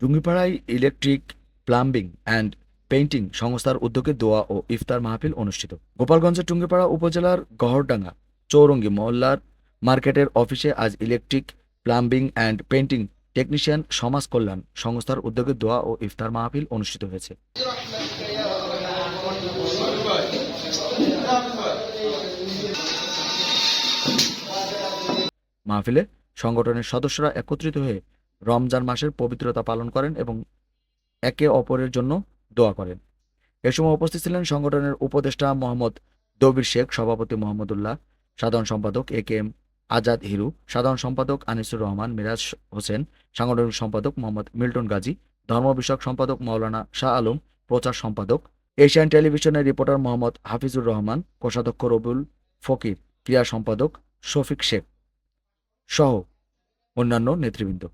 টুঙ্গিপাড়ায় electric, plumbing and painting সংস্থার উদ্যোগে দোয়া ও ইফতার মাহফিল অনুষ্ঠিত। গোপালগঞ্জের টুঙ্গিপাড়া উপজেলার গহরডাঙ্গা, চৌরঙ্গি মহল্লার মার্কেটের অফিসে আজ electric, plumbing and painting technician সমাজ কল্যাণ সংস্থার উদ্যোগে দোয়া ও ইফতার মাহফিল অনুষ্ঠিত হয়েছে। মাহফিলে সংগঠনের সদস্যরা একত্রিত হয়ে রমজান মাসের পবিত্রতা পালন করেন এবং একে অপরের জন্য দোয়া করেন। এ সময় উপস্থিত ছিলেন সংগঠনের উপদেষ্টা মোহাম্মদ দবির শেখ, সভাপতি মোহাম্মদুল্লাহ, সাধারণ সম্পাদক A K M Azad Hiru, সাধারণ সম্পাদক আনিসুর রহমান, মিরাজ হোসেন, সাংগঠনিক সম্পাদক মোহাম্মদ মিল্টন গাজী, ধর্ম বিষয়ক সম্পাদক মাওলানা শাহ আলম, প্রচার সম্পাদক এশিয়ান টেলিভিশনের রিপোর্টার মোহাম্মদ হাফিজুর রহমান, কোষাধ্যক্ষ রবুল ফকির, ক্রীড়া সম্পাদক শফিক শেখ সহ অন্যান্য নেতৃবৃন্দ।